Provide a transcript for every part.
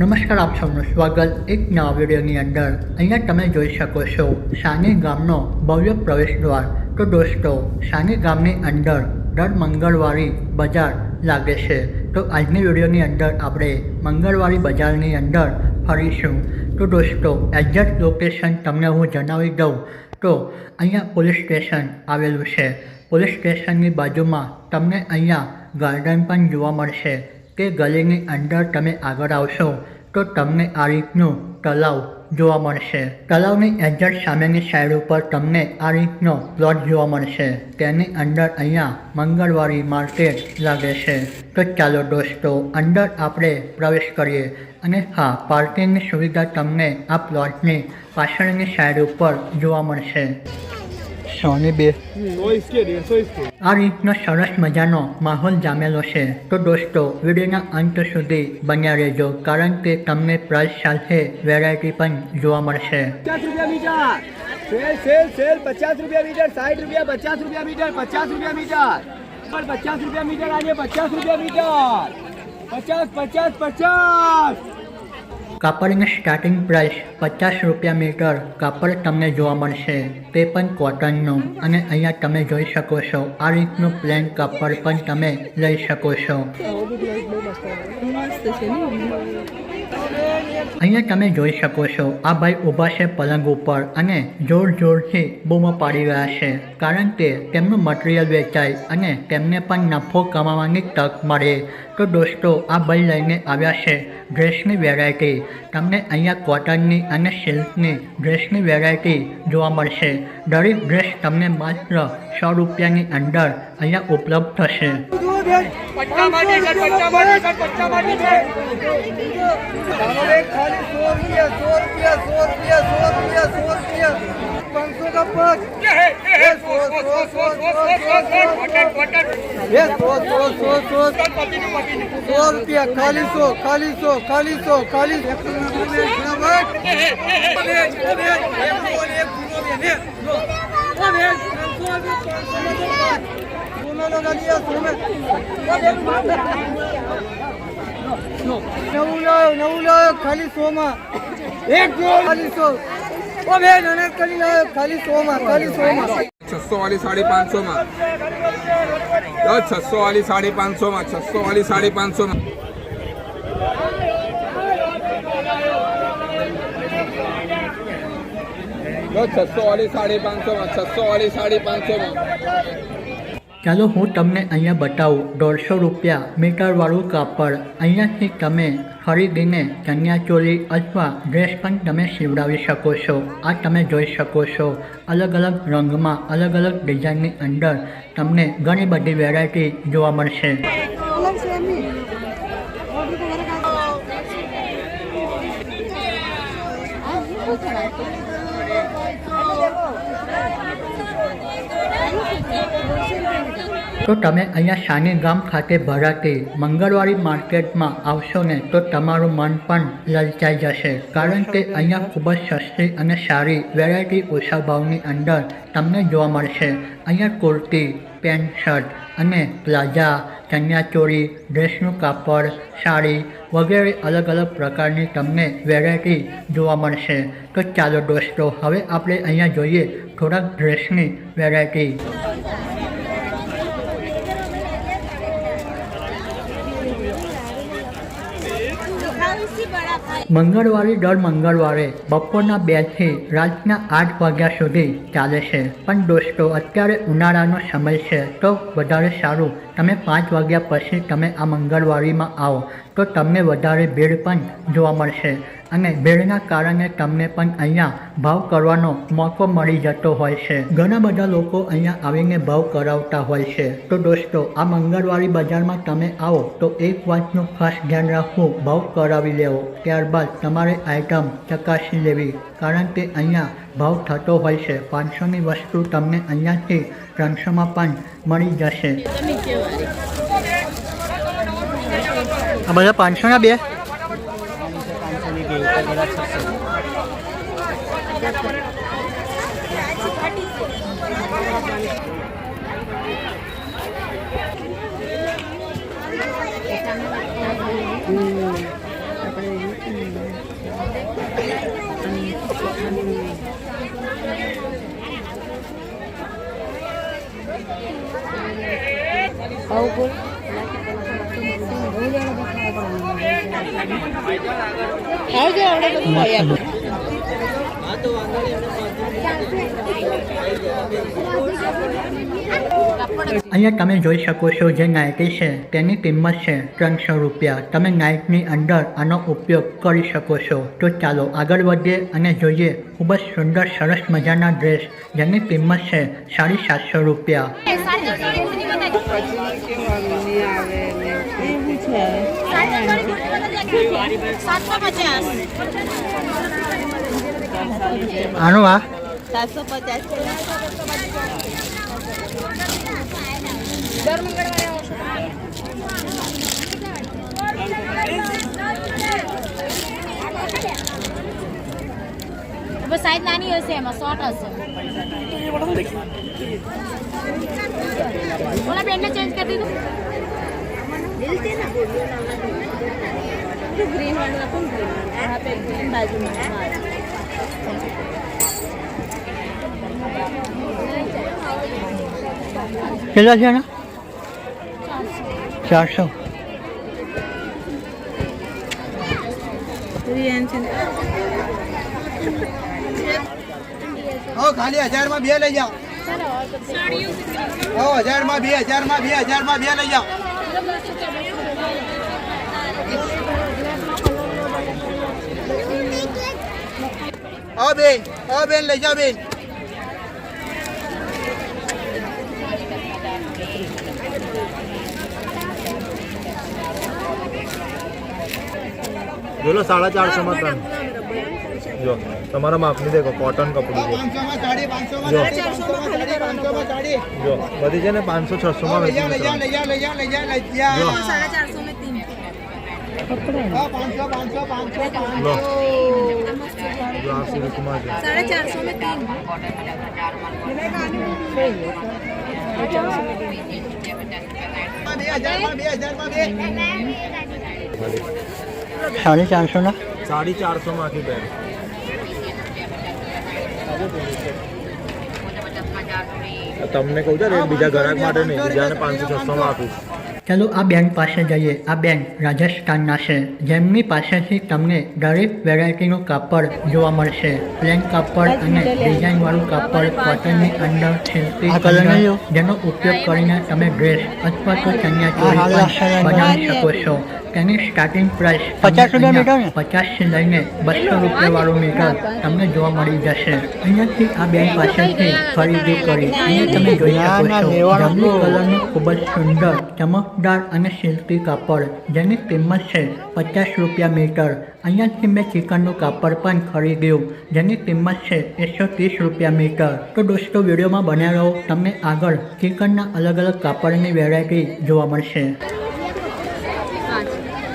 નમસ્કાર, આપ સૌનું સ્વાગત એક નવા વિડીયોની અંદર. અહીંયા તમે જોઈ શકો છો સાની ગામનો ભવ્ય પ્રવેશ દ્વાર. તો દોસ્તો સાની ગામની અંદર દર મંગળવારે બજાર લાગે છે. તો આજની વિડીયોની અંદર આપણે મંગળવારી બજારની અંદર ફરીશું. તો દોસ્તો એક્ઝેક્ટ લોકેશન તમને હું જણાવી દઉં. તો અહીંયા પોલીસ સ્ટેશન આવેલું છે. પોલીસ સ્ટેશનની બાજુમાં તમને અહીંયા ગાર્ડન પણ જોવા મળશે. તે ગલીની અંદર તમે આગળ આવશો, તો તમને આ રીતનું તલાવ જોવા મળશે. તલાવની એક્ઝેક્ટ સામેની સાઈડ ઉપર તમને આ રીતનો પ્લોટ જોવા મળશે. તેની અંદર અહીંયા મંગળવારી માર્કેટ લાગે છે. તો ચાલો દોસ્તો, અંદર આપણે પ્રવેશ કરીએ. અને હા પાર્કિંગની સુવિધા તમને આ પ્લોટની પાછળની સાઈડ ઉપર જોવા મળશે. ત્રણસો બે. આ રીતનો સરસ મજાનો માહોલ જામેલો છે. તો દોસ્તો વિડીયોના અંત સુધી બન્યા રહેજો કારણ કે તમને પ્રાઇસ સાથે વેરાયટી પણ જોવા મળશે. સેલ સેલ સેલ પચાસ રૂપિયા મીટર સાઠ રૂપિયા પચાસ રૂપિયા મીટર પચાસ રૂપિયા મીટર. પણ પચાસ રૂપિયા મીટર આજે પચાસ રૂપિયા મીટર. પચાસ પચાસ પચાસ. કાપડની સ્ટાર્ટિંગ પ્રાઇસ પચાસ રૂપિયા મીટર કાપડ તમને જોવા મળશે. તે પણ કોટનનું અને અહીંયા તમે જોઈ શકો છો, આ રીતનું પ્લેન કાપડ પણ તમે લઈ શકો છો. અહીંયા તમે જોઈ શકો છો, આ ભાઈ ઊભા છે પલંગ ઉપર અને જોર જોરથી બૂમો પાડી રહ્યા છે. કારણ કે તેમનું મટીરિયલ વેચાય અને તેમને પણ નફો કમાવાની તક મળે. તો દોસ્તો, આ ભાઈ લઈને આવ્યા છે ડ્રેસની વેરાયટી તમને અહીંયા કોટનની અને સિલ્કની ડ્રેસની વેરાયટી જોવા મળશે. દરેક ડ્રેસ તમને માત્ર સો રૂપિયાની અંદર અહીંયા ઉપલબ્ધ થશે. ખાલી સો રૂપિયા ખાલી સો ખાલી સો ખાલી સો ખાલી સોનો લગા દિયા સોમે નવું લાવ્યો નવું લાવ્યો ખાલી સોમાં એક ખાલી સો ઓ બેન અને કરી માં, ખાલી સો માં. છસો વાળી સાડી પાંચસો માં. છસો વાળી સાડી પાંચસો માં, છસો વાળી સાડી પાંચસો માં. છસો વાળી સાડી પાંચસો માં, છસો વાળી સાડી પાંચસો માં. ચાલો હું તમને અહીંયા બતાવું. દોઢસો રૂપિયા મીટરવાળું કાપડ. અહીંયાથી તમે ખરીદીને ચણિયાચોળી અથવા ડ્રેસ પણ તમે સીવડાવી શકો છો. આ તમે જોઈ શકો છો. અલગ અલગ રંગમાં અલગ અલગ ડિઝાઇનની અંદર તમને ઘણી બધી વેરાયટી જોવા મળશે. તો તમે અહીંયા સાની ગામ ખાતે ભરાતી મંગળવારી માર્કેટમાં આવશો ને તો તમારું મન પણ લલચાઈ જશે. કારણ કે અહીંયા ખૂબ જ સસ્તી અને સારી વેરાયટી ઓછા ભાવની અંદર તમને જોવા મળશે. અહીંયા કુર્તી, પેન્ટ, શર્ટ અને પ્લાઝા ચણિયાચોળી ડ્રેસનું કાપડ, સાડી વગેરે અલગ અલગ પ્રકારની તમને વેરાયટી જોવા મળશે. તો ચાલો દોસ્તો, હવે આપણે અહીંયા જોઈએ થોડાક ડ્રેસની વેરાયટી મંગળવારે દર મંગળવારે બપોરના બેથી રાતના આઠ વાગ્યા સુધી ચાલે છે. પણ દોસ્તો, અત્યારે ઉનાળાનો સમય છે, તો વધારે સારું. તમે પાંચ વાગ્યા પછી તમે આ મંગળવારીમાં આવો, તો તમને વધારે ભીડ પણ જોવા મળશે. અને ભેળના કારણે તમને પણ અહીંયા ભાવ કરવાનો મોકો મળી જતો હોય છે. ઘણા બધા લોકો અહીંયા આવીને ભાવ કરાવતા હોય છે. તો દોસ્તો, આ મંગળવારી બજારમાં તમે આવો તો એક વાતનું ખાસ ધ્યાન રાખવું, ભાવ કરાવી લેવો. ત્યારબાદ તમારે આઈટમ ચકાસી લેવી, કારણ કે અહીંયા ભાવ થતો હોય છે. પાંચસોની વસ્તુ તમને અહીંયાથી ત્રણસોમાં પણ મળી જશે. આ બધા પાંચસોના બે? કે ઉપર ગળા છસો આવું બોલ આવજો આપણે બધું લઈ અહીંયા તમે જોઈ શકો છો જે નાઇટી છે તેની કિંમત છે ત્રણસો રૂપિયા. તમે નાઇટની અંદર આનો ઉપયોગ કરી શકો છો. તો ચાલો આગળ વધીએ અને જોઈએ ખૂબ જ સુંદર સરસ મજાના ડ્રેસ જેની કિંમત છે સાડી સાતસો રૂપિયા એવું છે સાતસો પચાસ આનું આ સાતસો પચાસ દર મંગળવારે નાની હશે, એમાં શોર્ટ હશે. ઓલા બેનને ચેન્જ કરી દીધું? હા પેલું green બાજુમાં કેટલા છે ચારસો. ખાલી હજારમાં બે લઈ જાઓ. હજારમાં બે હજારમાં બે હજારમાં બે લઈ જાઓ. હો બેન હો બેન લઈ જાઓ બેન. બોલો સાડા ચારસોમાં ત્રણ જો તમારા માપની દેખો કોટન કપડું છે. માં માં જો. માં માં બધી છે ને પાંચસો છસો માં વેચી साढ़े चार સાડી ચારસો ના? સાડી ચારસો માંથી બેન તમને કહું છે બીજા ગ્રાહક માટે નહીં બીજાને પાંચસો છસો માં આપું ચાલો આ બેંક પાસે જઈએ. આ બેંક રાજસ્થાનના છે. જેમની પાસેથી તમને દરેક વેરાયટીનું કાપડ જોવા મળશે. પ્લેન કાપડ અને ડિઝાઇનવાળું કાપડ કોટનની અંદર સિલ્કી જેનો ઉપયોગ કરીને તમે ડ્રેસ અથવા તો ચણિયા ચોળી બનાવી શકો છો. તેની સ્ટાર્ટિંગ પ્રાઇસ પચાસ રૂપિયા મીટર પચાસથી લઈને બસો રૂપિયા વાળું મીટર તમને જોવા મળી જશે. અહીંયાથી આ બેન પાસેથી ખરીદી કરી. અહીંયા તમે જોઈ શકો છો કલરનું ખૂબ જ સુંદર ચમકદાર અને શિલ્પી કાપડ જેની કિંમત છે પચાસ રૂપિયા મીટર અહીંયાથી મેં ચિકનનું કાપડ પણ ખરીદ્યું જેની કિંમત છે એકસો ત્રીસ રૂપિયા મીટર તો દોસ્તો વિડીયોમાં બન્યા રહો. તમને આગળ ચિકનના અલગ અલગ કાપડની વેરાયટી જોવા મળશે.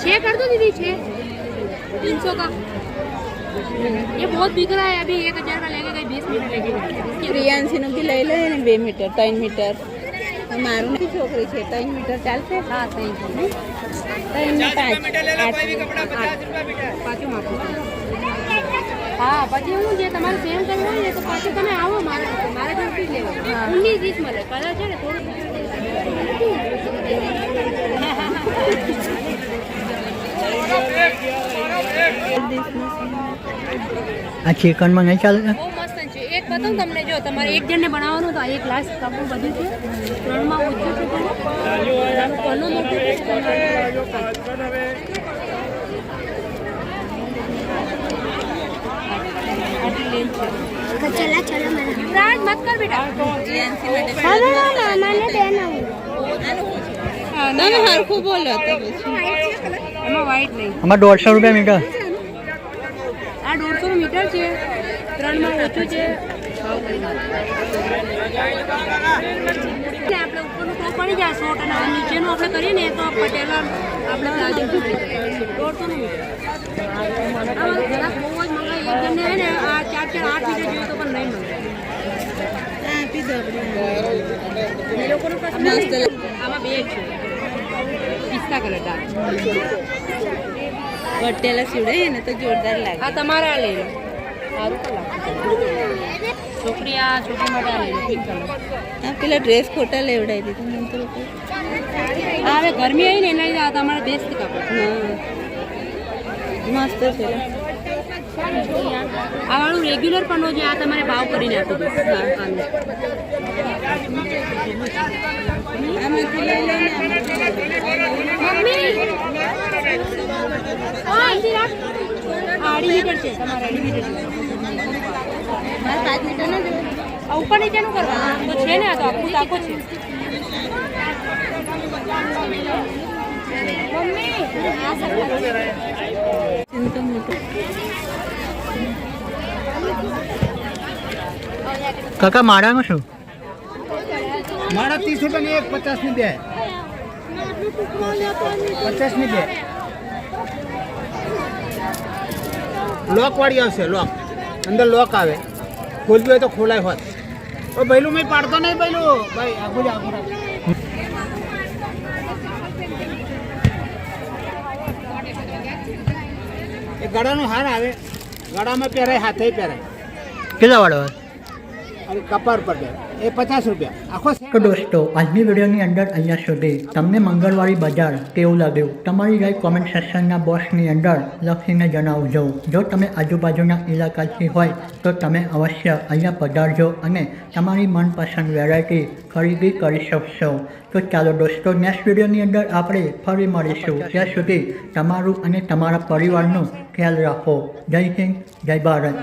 छः कर दो दीदी छः तीन सौ का ये बहुत बिक रहा है अभी एक हजार का लेके गई बीस मीटर लेके गई રિયાન્સીનું બી લઈ લે ને બે મીટર ત્રણ મીટર મારું નથી છોકરી છે ત્રણ મીટર ચાલશે हाँ सही है ત્રણ ને પાંચ આઠ પાછું માપું હા પછી હું જે તમારે સેમ કરવું હોય ને તો પાછું તમે આવો મારે મારે જોડથી જ લેવા ઉન્નીસ વીસ મળે કલર છે ને થોડું આ ચિકનમાં નહીં ચાલે બહુ મસ્ત છે. એક બતાવું તમને જો તમારે એક જણને બનાવવાનું તો એક લાસ્ટ કપડું બધું છે. ત્રણમાં ઓછું છે મોટું length છે. યુવરાજ, મત કર બેટા. હરખું બોલો તો પછી. એમાં વ્હાઈટ નહીં. આમાં દોઢસો રૂપિયા મીટર. આ દોઢસો મીટર છે. ત્રણમાં ઓછું છે. આપણે ઉપરનું ટોપ પડી જાય શોર્ટ અને આ નીચેનું આપણે કરીએ ને તો પટેલા આપણે દોઢસો નું મીટર. બહુ જ એક જણને ને આ ચાર ચાર આઠ મીટર જોઈએ તો પણ નહીં મળે આપી દો આપણે. આમાં બે છે. પિસ્તા કલર ડાર્ક. વટેલા સીવડાવીએ ને તો જોરદાર લાગે. આ તમારે આ લઈ લો સારું કલર છોકરી આ છોકરી માટે આ લઈ લો પિંક કલર આ પેલા ડ્રેસ ખોટા લેવડાવી દીધું. મને તો લોકો હવે ગરમી આવી ને એના લીધે આ તમારે બેસ્ટ કાપડ. હા. મસ્ત છે. આ વાળું રેગ્યુલર પણ જોઈએ આ તમારે ભાવ કરીને આપી દઉં. લઈ લો ને ઉપર કરવાનું તો છે કાકા માળાનું શું? મારા ત્રીસ રૂપિયાની એક પચાસની બે. પચાસની બે. લોક વાળી આવશે લોક અંદર લોક આવે. ખોલવી હોય તો ખોલાય હોત. ઓ ભૈલું મેં પાડતો નહીં ભૈલું. ભાઈ આગળ જા, એ ગળાનો હાર આવે. ગળામાં પહેરાય હાથે પહેરાય. કેટલા વાળો અને કપાર પર પહેરાય એ પચાસ રૂપિયા. આખો તો દોસ્તો આજની વિડીયોની અંદર અહીંયા સુધી. તમને મંગળવારી બજાર કેવું લાગ્યું? તમારી રાય કોમેન્ટ સેક્શનના બોક્સની અંદર લખીને જણાવજો. જો તમે આજુબાજુના ઇલાકાથી હોય તો તમે અવશ્ય અહીંયા પધારજો અને તમારી મનપસંદ વેરાયટી ખરીદી કરી શકશો. તો ચાલો દોસ્તો નેક્સ્ટ વિડીયોની અંદર આપણે ફરી મળીશું. ત્યાં સુધી તમારું અને તમારા પરિવારનું ખ્યાલ રાખો. જય હિન્દ જય ભારત.